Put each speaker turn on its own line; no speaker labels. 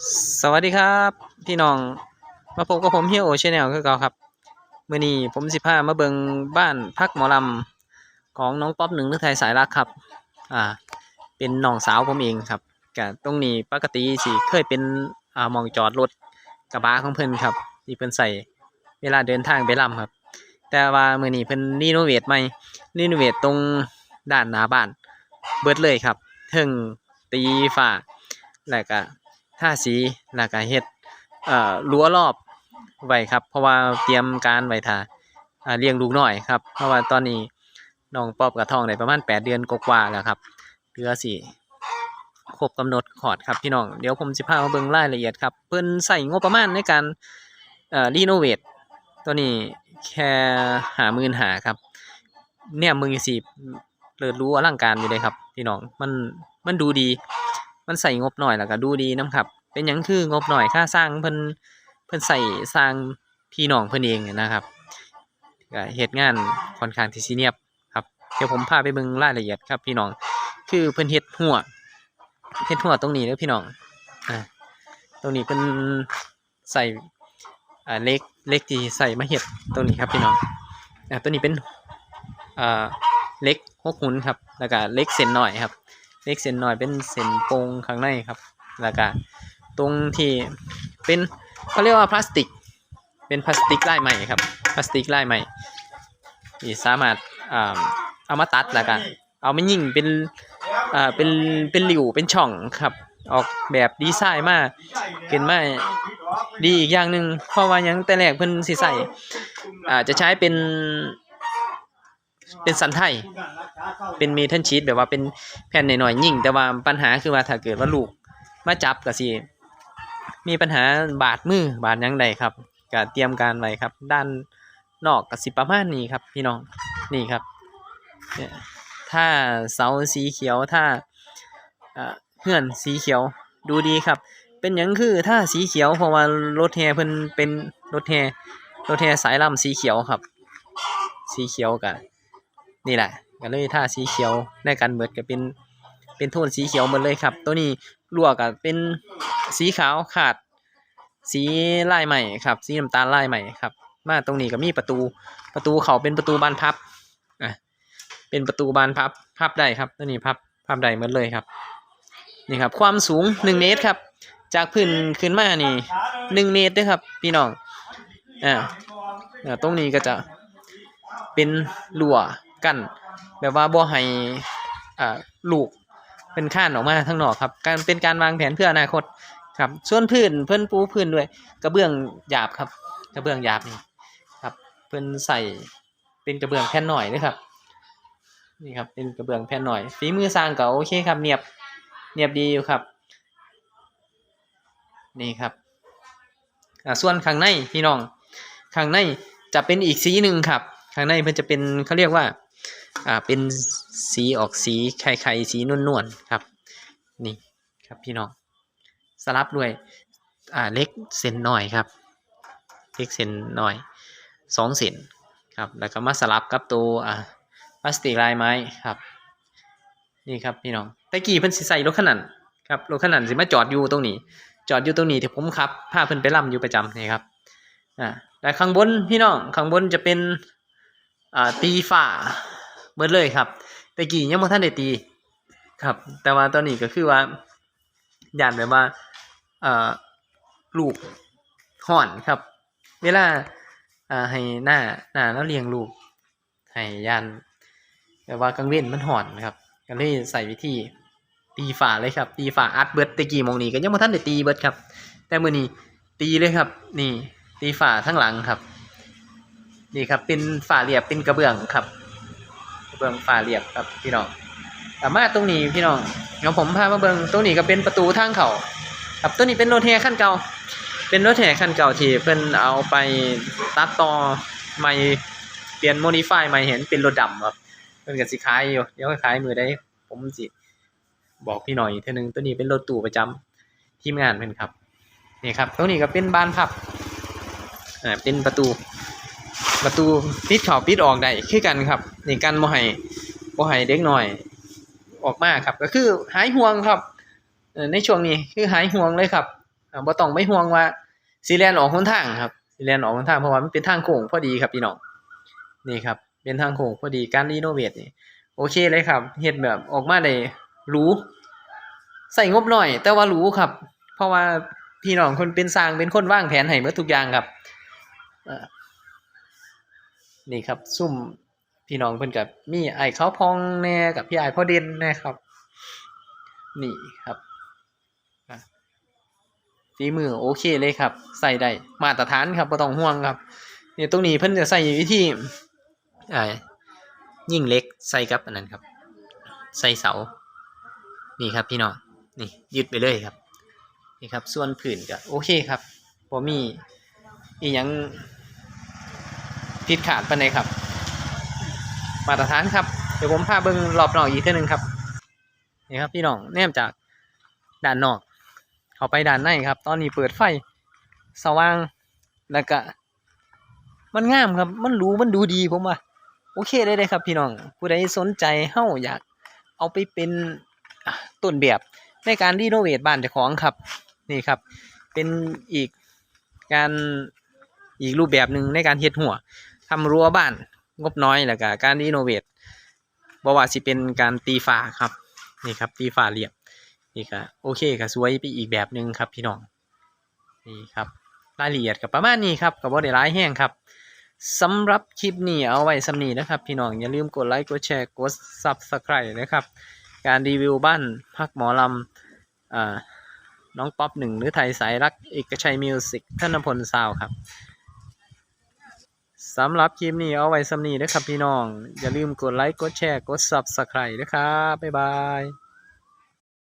สวัสดีครับพี่น้องมาพบกับผมเฮียโอชแนลคือเก่าครับมื่อนี้ผมสิพามาเบิงบ้านพักหมอลำของน้องป๊อปหนึ่งนึกไทยสายรักครับอ่าเป็นน้องสาวผมเองครับกะตรงนี้ปกติสิเคยเป็นอ่ามองจอดรถกระบะของเพิ่นครับที่เพิ่นใส่เวลาเดินทางไปลำครับ แต่ว่ามื่อนี้เพิ่นรีโนเวทใหม่รีโนเวทตรงด้านหน้าบ้านเบิดเลยครับเทิงตีฝาแล้วก็ ท่าสีแล้วก็เฮ็ดเอ่อรั้วรอบไว้ครับ เพราะว่าเตรียมการไว้ท่าอ่าเลี้ยงลูกน้อยครับ เพราะว่าตอนนี้น้องป๊อบกับทองได้ประมาณ 8 เดือนกว่าๆแล้วครับเหลือสิครบกำหนดขอดครับพี่น้อง เดี๋ยวผมสิพามาเบิ่งรายละเอียดครับ เพิ่นใส่งบประมาณในการเอ่อรีโนเวทตัวนี้แค่หามื่นหาครับ เนี่ยมือสิเลิศรู้อลังการอยู่เลยครับ พี่น้องมันมันดูดี มันใส่งบหน่อยแล้วก็ดูดีน้ำครับ เป็นหยังคืองบหน่อยค่าสร้างเพิ่นเพิ่นใส่สร้างพี่น้องเพิ่นเองนะครับก็เหตุงานค่อนข้างที่ซีเนียบครับเดี๋ยวผมพาไปเบิ่งรายละเอียดครับพี่น้องคือเพิ่นเฮ็ดหัวเฮ็ดหัวตรงนี้เด้อพี่น้องอ่าตรงนี้เพิ่นใส่อ่าเล็กเล็กที่ใส่มาเฮ็ดตรงนี้ครับพี่น้องอ่าตัวนี้เป็นอ่าเล็กหกหุ่นครับแล้วก็เล็กเส้นหน่อยครับ เล็กเส้นหน่อยเป็นเส้นโปร่งข้างในครับ แล้วก็ตรงที่เป็นเขาเรียกว่าพลาสติก เป็นพลาสติกลายใหม่ครับ พลาสติกลายใหม่ที่สามารถเอามาตัดแล้วก็เอามายิงเป็นอ่าเป็นเป็นหลิวเป็นช่องครับ ออกแบบดีไซน์มาเป็นมาดีอีกอย่างหนึ่งเพราะว่ายังแต่แรกเพิ่นสิใส่อ่าจะใช้เป็น เป็นสันไทยเป็นเมทัลชีตแบบว่าเป็นแผ่นหน่อยๆยิ่ง แต่ว่าปัญหาคือว่าถ้าเกิดว่าลูกมาจับก็สิมีปัญหาบาดมือบาดยังใดครับก็เตรียมการไว้ครับ ด้านนอกก็สิประมาณนี้ครับ พี่น้องนี่ครับเนี่ยถ้าเสาสีเขียวถ้าเอ่อนสีเขียวดูดีครับ เป็นหยังคือถ้าสีเขียวเพราะว่ารถแฮเพิ่นเป็นรถแฮรถแฮสายลำสีเขียวครับ สีเขียวกัน นี่แหละก็เลยท่าสีเขียวในการเบิดก็เป็นเป็นโทนสีเขียวหมดเลยครับ ตัวนี้ลวกก็เป็นสีขาวขาด สีลายใหม่ครับ สีน้ำตาลลายใหม่ครับ มาตรงนี้ก็มีประตูประตูเขาเป็นประตูบานพับอะเป็นประตูบานพับพับได้ครับตัวนี้พับพับได้หมดเลยครับนี่ครับความสูงหนึ่งเมตรครับ จากพื้นขึ้นมานี่หนึ่งเมตรเด้วยครับ พี่น้องอ่าอ่าตรงนี้ก็จะเป็นรั้ว กั้นแบบว่าบ่ให้อ่าลูกเป็นข้านออกมาทั้งนอกครับการเป็นการวางแผนเพื่ออนาคตครับส่วนพื้นเพิ่อนปูพื้นด้วย กระเบื้องหยาบครับ กระเบื้องหยาบนี่ครับ เพิ่นใส่เป็นกระเบื้องแผ่นหน่อยนะครับนี่ครับเป็นกระเบื้องแผ่นหน่อยฝีมือสร้างก็โอเคครับเนียบเนียบดีอยู่ครับนี่ครับอ่าส่วนข้างในพี่น้องข้างในจะเป็นอีกสีหนึ่งครับข้างในเพิ่นจะเป็นเขาเรียกว่า อ่าเป็นสีออกสีไข่ไข่สีนวลนวลๆครับนี่ครับพี่น้องสลับด้วยอ่าเล็กเส้นหน่อยครับ เล็กเส้นหน่อยสองเส้นครับแล้วก็มาสลับกับตัวอ่าพลาสติกลายไม้ครับนี่ครับพี่น้องแต่กี้เพิ่นสิใส่รถขนาดครับรถขนาดสิมาจอดอยู่ตรงนี้ จอดอยู่ตรงนี้ที่ผมขับพาเพิ่นไปล่ำอยู่ประจำนี่ครับอ่าและข้างบนพี่น้องข้างบนจะเป็นอ่าตีฝ้า เบิดเลยครับ แต่กี้ยังบ่ทันได้ตี ครับ แต่ว่าตอนนี้ก็คือว่าย่านแบบว่าอ่าลูกห่อนครับ เวลาอ่าให้หน้าหน้าแล้วเลี้ยงลูกให้ย่านแบบว่ากลางเว้นมันห่อนครับก็เลยใส่วิธีตีฝาเลยครับ ตีฝาอัดเบิดตะกี้มองนี้ก็ยังบ่ทันได้ตีเบิดครับ แต่มือนี้ตีเลยครับ นี่ ตีฝาทั้งหลังครับ นี่ครับเป็นฝาเรียบเป็นกระเบื้องครับ เบื้องฝาเรียบครับพี่น้องสามารถตรงนี้พี่น้องเดี๋ยวผมพามาเบิ่งตรงนี้ก็เป็นประตูทางเขาครับตัวนี้เป็นรถแห่คันเก่า เป็นรถแห่คันเก่าที่เพิ่นเอาไปตัดต่อใหม่เปลี่ยนโมดิฟายใหม่เห็นเป็นรถดำครับเพิ่นก็สิขายอยู่เดี๋ยวขายมือได้ผมสิบอกพี่หน่อยเท่านึงตัวนี้เป็นรถตู้ประจำทีมงานเพิ่นครับนี่ครับตรงนี้ก็เป็นบานพับอ่าเป็นประตู ประตูปิดเข้าปิดออกได้คือกันครับนี่กันบ่ให้บ่ให้เด็กหน้อยออกมาครับ ก็คือหายห่วงครับ ในช่วงนี้คือหายห่วงเลยครับอ่าบ่ต้องไม่ห่วงว่าสิแลนออกหนทางครับสิแลนออกหนทางเพราะว่ามันเป็นทางโค้งพอดีครับพี่น้องนี่ครับ เป็นทางโค้งพอดีการรีโนเวทนี่โอเคเลยครับเฮ็ดแบบออกมาได้รู้ใส่งบหน่อย แต่ว่ารู้ครับ เพราะว่าพี่น้องคนเป็นสร้างเป็นคนว่างแผนให้หมดทุกอย่างครับ นี่ครับ ซุ่มพี่น้องเพิ่นกับมีไอ้เขาพองแน่กับพี่ไอ้พ่อเด่นแน่ครับ นี่ครับอะฝีมือโอเคเลยครับ ใส่ได้มาตรฐานครับบ่ต้องห่วงครับเนี่ยตรงนี้เพิ่นจะใส่วิธีไอ้ยิ่งเล็กใส่กับอันนั้นครับ ใส่เสา นี่ครับพี่น้องนี่ยึดไปเลยครับนี่ครับ ส่วนผื่นก็โอเคครับบ่มีอีหยัง ผิดขาดปานใดครับ มาตรฐานครับ เดี๋ยวผมพาเบิ่งรอบนอกอีกเท่านึงครับนี่ครับพี่น้องแนมจากด้านนอก เข้าไปด้านในครับ ตอนนี้เปิดไฟสว่างแล้วก็มันงามครับ มันรู้มันดูดีผมว่าโอเคเลยเลยครับพี่น้อง ผู้ใดสนใจเฮ้าอยากเอาไปเป็นต้นแบบในการรีโนเวทบ้านเจ้าของครับนี่ครับ เป็นอีกการอีกรูปแบบหนึ่งในการเฮ็ดหัว ทำรั้วบ้านงบน้อยแล้วก็การรีโนเวทบ่ว่าสิเป็นการตีฝาครับนี่ครับตีฝาเรียบนี่ก็โอเคก็สวยไปอีกแบบหนึ่งครับพี่น้องนี่ครับรายละเอียดกับประมาณนี้ครับกับว่าได้ร้ายแห้งครับสำหรับคลิปนี้เอาไว้สำนีนะครับ พี่น้องอย่าลืมกดไลค์กดแชร์กด Subscribe นะครับ การรีวิวบ้านพักหมอลำอน้องป๊อปหนึ่งหรือไทยสายรักเอกชัยมิวสิกธนพลซาวด์ครับ สำหรับคลิปนี้เอาไว้สำนีนะครับพี่น้อง อย่าลืมกดไลค์ กดแชร์ กด Subscribe นะครับ บ๊ายบาย